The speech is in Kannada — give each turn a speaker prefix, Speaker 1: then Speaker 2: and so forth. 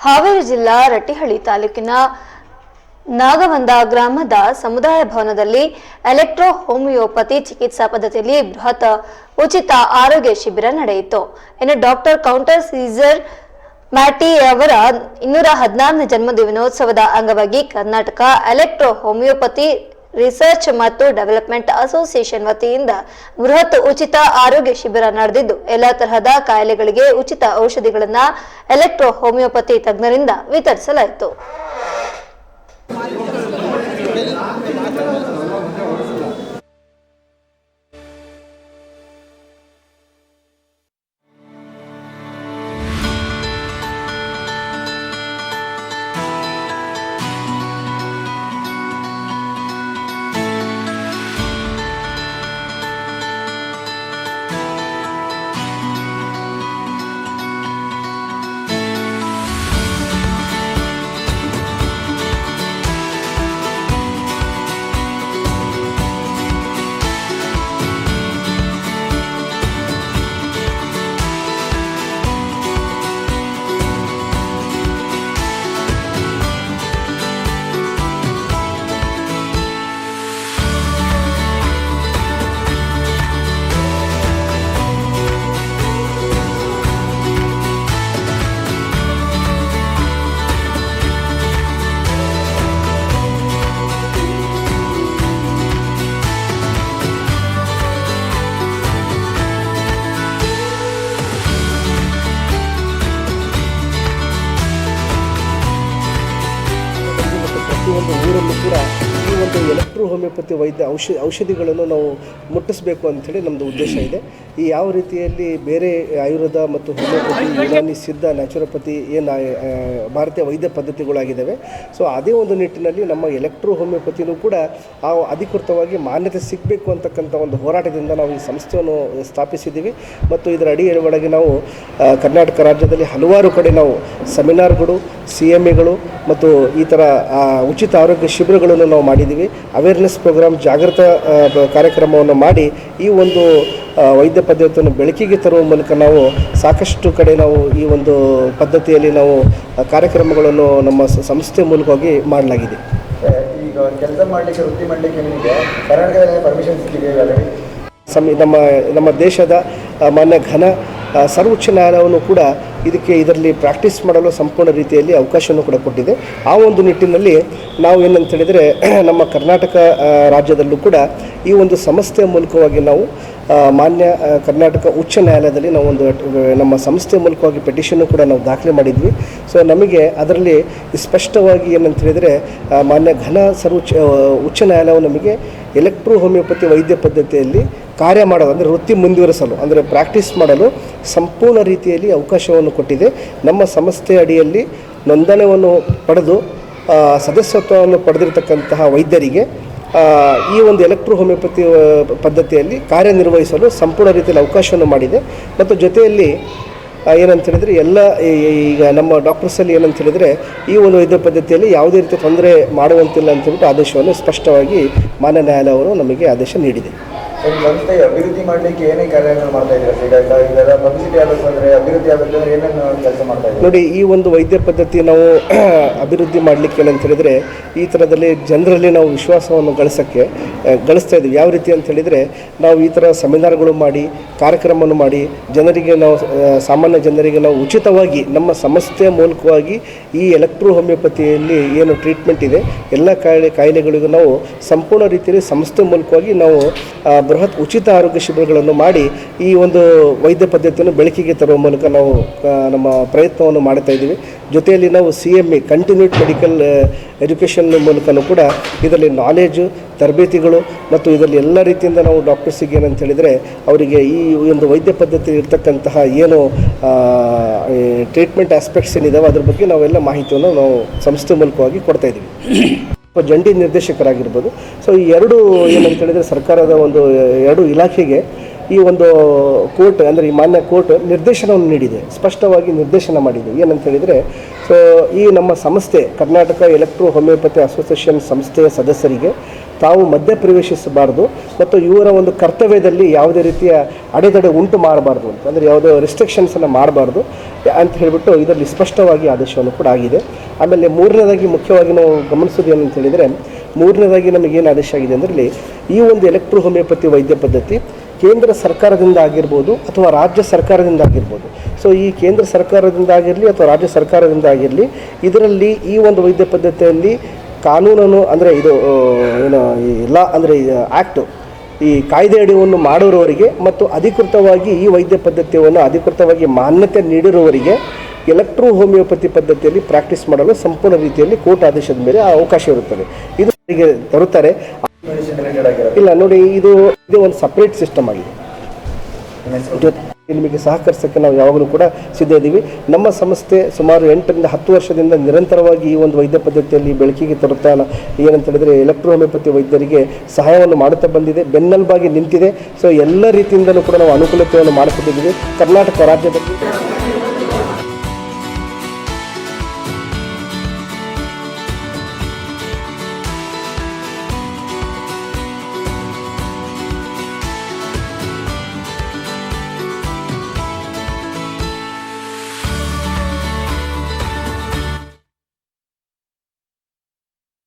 Speaker 1: ಹಾವೇರಿ ಜಿಲ್ಲಾ ರಟ್ಟಿಹಳ್ಳಿ ತಾಲೂಕಿನ ನಾಗವಂದ ಗ್ರಾಮದ ಸಮುದಾಯ ಭವನದಲ್ಲಿ ಎಲೆಕ್ಟ್ರೋ ಹೋಮಿಯೋಪತಿ ಚಿಕಿತ್ಸಾ ಪದ್ಧತಿಯಲ್ಲಿ ಬೃಹತ್ ಉಚಿತ ಆರೋಗ್ಯ ಶಿಬಿರ ನಡೆಯಿತು. ಇನ್ನು ಡಾಕ್ಟರ್ ಕೌಂಟರ್ ಸೀಸರ್ ಮ್ಯಾಟಿ ಅವರ ಇನ್ನೂರ ಹದಿನಾರನೇ ಜನ್ಮದಿನೋತ್ಸವದ ಅಂಗವಾಗಿ ಕರ್ನಾಟಕ ಎಲೆಕ್ಟ್ರೋ ಹೋಮಿಯೋಪತಿ ರಿಸರ್ಚ್ ಮತ್ತು ಡೆವಲಪ್ಮೆಂಟ್ ಅಸೋಸಿಯೇಷನ್ ವತಿಯಿಂದ ಬೃಹತ್ ಉಚಿತ ಆರೋಗ್ಯ ಶಿಬಿರ ನಡೆದಿದ್ದು, ಎಲ್ಲಾ ತರಹದ ಕಾಯಿಲೆಗಳಿಗೆ ಉಚಿತ ಔಷಧಿಗಳನ್ನ ಎಲೆಕ್ಟ್ರೋ ಹೋಮಿಯೋಪತಿ ತಜ್ಞರಿಂದ ವಿತರಿಸಲಾಯಿತು.
Speaker 2: ಮತ್ತು ಪ್ರತಿಯೊಂದು ಊರಲ್ಲೂ ಕೂಡ ಈ ಒಂದು ಎಲೆಕ್ಟ್ರೋ ಹೋಮಿಯೋಪತಿ ವೈದ್ಯ ಔಷಧಿ ಔಷಧಿಗಳನ್ನು ನಾವು ಮುಟ್ಟಿಸಬೇಕು ಅಂಥೇಳಿ ನಮ್ಮದು ಉದ್ದೇಶ ಇದೆ. ಈ ಯಾವ ರೀತಿಯಲ್ಲಿ ಬೇರೆ ಆಯುರ್ವೇದ ಮತ್ತು ಹೋಮಿಯೋಪತಿ ಯುನಾನಿ, ಸಿದ್ಧ ನ್ಯಾಚುರೋಪತಿ ಏನು ಭಾರತೀಯ ವೈದ್ಯ ಪದ್ಧತಿಗಳಾಗಿದ್ದಾವೆ. ಸೊ ಅದೇ ಒಂದು ನಿಟ್ಟಿನಲ್ಲಿ ನಮ್ಮ ಎಲೆಕ್ಟ್ರೋ ಹೋಮಿಯೋಪತಿನೂ ಕೂಡ ಆ ಅಧಿಕೃತವಾಗಿ ಮಾನ್ಯತೆ ಸಿಗಬೇಕು ಅಂತಕ್ಕಂಥ ಒಂದು ಹೋರಾಟದಿಂದ ನಾವು ಈ ಸಂಸ್ಥೆಯನ್ನು ಸ್ಥಾಪಿಸಿದ್ದೀವಿ. ಮತ್ತು ಇದರ ಅಡಿಯಲ್ಲಿ ಒಳಗೆ ನಾವು ಕರ್ನಾಟಕ ರಾಜ್ಯದಲ್ಲಿ ಹಲವಾರು ಕಡೆ ನಾವು ಸೆಮಿನಾರ್ಗಳು, ಸಿ ಎಂ ಎಗಳು ಮತ್ತು ಈ ಥರ ಉಚಿತ ಆರೋಗ್ಯ ಶಿಬಿರಗಳನ್ನು ನಾವು ಮಾಡಿದ್ದೀವಿ. ಅವೇರ್ನೆಸ್ ಪ್ರೋಗ್ರಾಮ್ ಜಾಗೃತ ಕಾರ್ಯಕ್ರಮವನ್ನು ಮಾಡಿ ಈ ಒಂದು ವೈದ್ಯ ಪದ್ಧತಿಯನ್ನು ಬೆಳಕಿಗೆ ತರುವ ಮೂಲಕ ನಾವು ಸಾಕಷ್ಟು ಕಡೆ ನಾವು ಈ ಒಂದು ಪದ್ಧತಿಯಲ್ಲಿ ನಾವು ಕಾರ್ಯಕ್ರಮಗಳನ್ನು ನಮ್ಮ ಸಂಸ್ಥೆ ಮೂಲಕವಾಗಿ ಮಾಡಲಾಗಿದೆ.
Speaker 3: ಈಗ ಕೆಲಸ ಮಾಡಲಿಕ್ಕೆ ವೃತ್ತಿ ಮಾಡಲಿಕ್ಕೆ ನಿಮಗೆ ಕರ್ನಾಟಕದಲ್ಲಿ ಪರ್ಮಿಷನ್ ಸಿಕ್ಕಿದೆ
Speaker 2: ನಮ್ಮ ನಮ್ಮ ದೇಶದ ಮಾನ್ಯ ಘನ ಸರ್ವೋಚ್ಚ ನ್ಯಾಯಾಲಯವನ್ನು ಕೂಡ ಇದಕ್ಕೆ ಇದರಲ್ಲಿ ಪ್ರಾಕ್ಟೀಸ್ ಮಾಡಲು ಸಂಪೂರ್ಣ ರೀತಿಯಲ್ಲಿ ಅವಕಾಶವನ್ನು ಕೂಡ ಕೊಟ್ಟಿದೆ. ಆ ಒಂದು ನಿಟ್ಟಿನಲ್ಲಿ ನಾವು ಏನಂತ ಹೇಳಿದರೆ, ನಮ್ಮ ಕರ್ನಾಟಕ ರಾಜ್ಯದಲ್ಲೂ ಕೂಡ ಈ ಒಂದು ಸಂಸ್ಥೆಯ ಮೂಲಕವಾಗಿ ನಾವು ಮಾನ್ಯ ಕರ್ನಾಟಕ ಉಚ್ಚ ನ್ಯಾಯಾಲಯದಲ್ಲಿ ನಾವು ಒಂದು, ನಮ್ಮ ಸಂಸ್ಥೆ ಮೂಲಕವಾಗಿ ಪೆಟಿಷನ್ನು ಕೂಡ ನಾವು ದಾಖಲೆ ಮಾಡಿದ್ವಿ. ಸೊ ನಮಗೆ ಅದರಲ್ಲಿ ಸ್ಪಷ್ಟವಾಗಿ ಏನಂತ ಹೇಳಿದರೆ ಮಾನ್ಯ ಘನ ಸರ್ವೋಚ್ಚ ಉಚ್ಚ ನ್ಯಾಯಾಲಯವು ನಮಗೆ ಎಲೆಕ್ಟ್ರೋ ಹೋಮಿಯೋಪತಿ ವೈದ್ಯ ಪದ್ಧತಿಯಲ್ಲಿ ಕಾರ್ಯ ಮಾಡಲು, ಅಂದರೆ ವೃತ್ತಿ ಮುಂದುವರಿಸಲು, ಅಂದರೆ ಪ್ರಾಕ್ಟೀಸ್ ಮಾಡಲು ಸಂಪೂರ್ಣ ರೀತಿಯಲ್ಲಿ ಅವಕಾಶವನ್ನು ಕೊಟ್ಟಿದೆ. ನಮ್ಮ ಸಂಸ್ಥೆ ಅಡಿಯಲ್ಲಿ ನೋಂದಣಿಯನ್ನು ಪಡೆದು ಸದಸ್ಯತ್ವವನ್ನು ಪಡೆದಿರತಕ್ಕಂತಹ ವೈದ್ಯರಿಗೆ ಈ ಒಂದು ಎಲೆಕ್ಟ್ರೋ ಹೋಮಿಯೋಪತಿ ಪದ್ಧತಿಯಲ್ಲಿ ಕಾರ್ಯನಿರ್ವಹಿಸಲು ಸಂಪೂರ್ಣ ರೀತಿಯಲ್ಲಿ ಅವಕಾಶವನ್ನು ಮಾಡಿದೆ. ಮತ್ತು ಜೊತೆಯಲ್ಲಿ ಏನಂತ ಹೇಳಿದರೆ ಎಲ್ಲ ಈಗ ನಮ್ಮ ಡಾಕ್ಟರ್ಸಲ್ಲಿ ಏನಂತ ಹೇಳಿದರೆ ಈ ಒಂದು ವೈದ್ಯ ಪದ್ಧತಿಯಲ್ಲಿ ಯಾವುದೇ ರೀತಿ ತೊಂದರೆ ಮಾಡುವಂತಿಲ್ಲ ಅಂತ ಹೇಳ್ಬಿಟ್ಟು ಆದೇಶವನ್ನು ಸ್ಪಷ್ಟವಾಗಿ ಮಾನ್ಯ ನ್ಯಾಯಾಲಯವರು ನಮಗೆ ಆದೇಶ ನೀಡಿದೆ.
Speaker 3: ಸರ್ ಸಂಸ್ಥೆ ಅಭಿವೃದ್ಧಿ ಮಾಡಲಿಕ್ಕೆ ಏನೇ ಕಾರ್ಯಗಳು ಮಾಡ್ತಾ ಇದ್ದೀರಾ? ಇದೆಲ್ಲ ಪಬ್ಲಿಸಿಟಿ ಆಗಬೇಕು ಅಂದರೆ ಅಭಿವೃದ್ಧಿ ಆಗಬೇಕು ಅಂದರೆ ಏನೇನು ಕೆಲಸ ಮಾಡ್ತಾ ಇದ್ದೀರಾ?
Speaker 2: ನೋಡಿ, ಈ ಒಂದು ವೈದ್ಯ ಪದ್ಧತಿ ನಾವು ಅಭಿವೃದ್ಧಿ ಮಾಡಲಿಕ್ಕೆ ಏನಂತ ಹೇಳಿದರೆ, ಈ ಥರದಲ್ಲಿ ಜನರಲ್ಲಿ ನಾವು ವಿಶ್ವಾಸವನ್ನು ಗಳಿಸೋಕ್ಕೆ ಗಳಿಸ್ತಾ ಇದ್ದೀವಿ. ಯಾವ ರೀತಿ ಅಂತ ಹೇಳಿದರೆ, ನಾವು ಈ ಥರ ಸೆಮಿನಾರ್ಗಳು ಮಾಡಿ, ಕಾರ್ಯಕ್ರಮವನ್ನು ಮಾಡಿ, ಜನರಿಗೆ ನಾವು ಸಾಮಾನ್ಯ ಜನರಿಗೆ ನಾವು ಉಚಿತವಾಗಿ, ನಮ್ಮ ಸಂಸ್ಥೆಯ ಮೂಲಕವಾಗಿ ಈ ಎಲೆಕ್ಟ್ರೋ ಹೋಮಿಯೋಪತಿಯಲ್ಲಿ ಏನು ಟ್ರೀಟ್ಮೆಂಟ್ ಇದೆ, ಎಲ್ಲ ಕಾಯಿಲೆ, ಕಾಯಿಲೆಗಳಿಗೂ ನಾವು ಸಂಪೂರ್ಣ ರೀತಿಯಲ್ಲಿ ಸಂಸ್ಥೆ ಮೂಲಕವಾಗಿ ನಾವು ಬೃಹತ್ ಉಚಿತ ಆರೋಗ್ಯ ಶಿಬಿರಗಳನ್ನು ಮಾಡಿ ಈ ಒಂದು ವೈದ್ಯ ಪದ್ಧತಿಯನ್ನು ಬೆಳಕಿಗೆ ತರುವ ಮೂಲಕ ನಾವು ನಮ್ಮ ಪ್ರಯತ್ನವನ್ನು ಮಾಡ್ತಾ ಇದ್ದೀವಿ. ಜೊತೆಯಲ್ಲಿ ನಾವು C M E continued medical education ಮೂಲಕನೂ ಕೂಡ ಇದರಲ್ಲಿ ನಾಲೇಜು ತರಬೇತಿಗಳು ಮತ್ತು ಇದರಲ್ಲಿ ಎಲ್ಲ ರೀತಿಯಿಂದ ನಾವು ಡಾಕ್ಟರ್ಸಿಗೆ ಏನಂತ ಹೇಳಿದರೆ ಅವರಿಗೆ ಈ ಒಂದು ವೈದ್ಯ ಪದ್ಧತಿ ಇರ್ತಕ್ಕಂತಹ ಏನು ಟ್ರೀಟ್ಮೆಂಟ್ ಆಸ್ಪೆಕ್ಟ್ಸ್ ಏನಿದಾವೆ ಅದ್ರ ಬಗ್ಗೆ ನಾವೆಲ್ಲ ಮಾಹಿತಿಯನ್ನು ನಾವು ಸಂಸ್ಥೆ ಮೂಲಕವಾಗಿ ಕೊಡ್ತಾ ಅಥವಾ ಜಂಟಿ ನಿರ್ದೇಶಕರಾಗಿರ್ಬೋದು. ಸೊ ಈ ಎರಡು ಏನಂತ ಹೇಳಿದರೆ ಸರ್ಕಾರದ ಒಂದು ಎರಡು ಇಲಾಖೆಗೆ ಈ ಒಂದು ಕೋರ್ಟ್, ಅಂದರೆ ಈ ಮಾನ್ಯ ಕೋರ್ಟ್ ನಿರ್ದೇಶನವನ್ನು ನೀಡಿದೆ. ಸ್ಪಷ್ಟವಾಗಿ ನಿರ್ದೇಶನ ಮಾಡಿದೆ. ಏನಂತ ಹೇಳಿದರೆ ಸೊ ಈ ನಮ್ಮ ಸಂಸ್ಥೆ, ಕರ್ನಾಟಕ ಎಲೆಕ್ಟ್ರೋ ಹೋಮಿಯೋಪತಿ ಅಸೋಸಿಯೇಷನ್ ಸಂಸ್ಥೆಯ ಸದಸ್ಯರಿಗೆ ತಾವು ಮಧ್ಯ ಪ್ರವೇಶಿಸಬಾರ್ದು ಮತ್ತು ಇವರ ಒಂದು ಕರ್ತವ್ಯದಲ್ಲಿ ಯಾವುದೇ ರೀತಿಯ ಅಡೆತಡೆ ಉಂಟು ಮಾಡಬಾರ್ದು ಅಂತ. ಅಂದರೆ ಯಾವುದೇ ರೆಸ್ಟ್ರಿಕ್ಷನ್ಸನ್ನು ಮಾಡಬಾರ್ದು ಅಂತ ಹೇಳಿಬಿಟ್ಟು ಇದರಲ್ಲಿ ಸ್ಪಷ್ಟವಾಗಿ ಆದೇಶವನ್ನು ಕೂಡ ಆಗಿದೆ. ಆಮೇಲೆ ಮೂರನೇದಾಗಿ ಮುಖ್ಯವಾಗಿ ನಾವು ಗಮನಿಸೋದು ಏನಂತ ಹೇಳಿದರೆ, ಮೂರನೇದಾಗಿ ನಮಗೇನು ಆದೇಶ ಆಗಿದೆ ಅಂದರೆ ಈ ಒಂದು ಎಲೆಕ್ಟ್ರೋ ಹೋಮಿಯೋಪತಿ ವೈದ್ಯ ಪದ್ಧತಿ ಕೇಂದ್ರ ಸರ್ಕಾರದಿಂದ ಆಗಿರ್ಬೋದು ಅಥವಾ ರಾಜ್ಯ ಸರ್ಕಾರದಿಂದ ಆಗಿರ್ಬೋದು. ಸೊ ಈ ಕೇಂದ್ರ ಸರ್ಕಾರದಿಂದ ಆಗಿರಲಿ ಅಥವಾ ರಾಜ್ಯ ಸರ್ಕಾರದಿಂದ ಆಗಿರಲಿ, ಇದರಲ್ಲಿ ಈ ಒಂದು ವೈದ್ಯ ಪದ್ಧತಿಯಲ್ಲಿ ಕಾನೂನನ್ನು ಅಂದರೆ ಇದು ಏನು ಈ ಲಾ ಅಂದರೆ ಆ್ಯಕ್ಟು ಈ ಕಾಯ್ದೆ ಅಡಿಯನ್ನು ಮಾಡಿರುವವರಿಗೆ ಮತ್ತು ಅಧಿಕೃತವಾಗಿ ಈ ವೈದ್ಯ ಪದ್ಧತಿಯನ್ನು ಅಧಿಕೃತವಾಗಿ ಮಾನ್ಯತೆ ನೀಡಿರುವವರಿಗೆ ಎಲೆಕ್ಟ್ರೋ ಹೋಮಿಯೋಪತಿ ಪದ್ಧತಿಯಲ್ಲಿ ಪ್ರಾಕ್ಟೀಸ್ ಮಾಡಲು ಸಂಪೂರ್ಣ ರೀತಿಯಲ್ಲಿ ಕೋರ್ಟ್ ಆದೇಶದ ಮೇಲೆ ಆ ಅವಕಾಶ ಇರುತ್ತದೆ. ಇದು ತರುತ್ತಾರೆ. ಇಲ್ಲ ನೋಡಿ ಇದು ಇದು ಒಂದು ಸಪ್ರೇಟ್ ಸಿಸ್ಟಮ್ ಆಗಿದೆ. ನಿಮಗೆ ಸಹಕರಿಸೋಕ್ಕೆ ನಾವು ಯಾವಾಗಲೂ ಕೂಡ ಸಿದ್ಧ ಇದ್ದೀವಿ. ನಮ್ಮ ಸಂಸ್ಥೆ ಸುಮಾರು ಎಂಟರಿಂದ ಹತ್ತು ವರ್ಷದಿಂದ ನಿರಂತರವಾಗಿ ಈ ಒಂದು ವೈದ್ಯ ಪದ್ಧತಿಯಲ್ಲಿ ಬೆಳಕಿಗೆ ತರುತ್ತಾ ಏನಂತ ಹೇಳಿದರೆ ಎಲೆಕ್ಟ್ರೋ ಹೋಮಿಯೋಪತಿ ವೈದ್ಯರಿಗೆ ಸಹಾಯವನ್ನು ಮಾಡುತ್ತಾ ಬಂದಿದೆ. ಬೆನ್ನೆಲುಬಾಗಿ ನಿಂತಿದೆ. ಸೊ ಎಲ್ಲ ರೀತಿಯಿಂದಲೂ ಕೂಡ ನಾವು ಅನುಕೂಲತೆಯನ್ನು ಮಾಡಿಕೊಟ್ಟಿದ್ದೀವಿ. ಕರ್ನಾಟಕ ರಾಜ್ಯದಲ್ಲಿ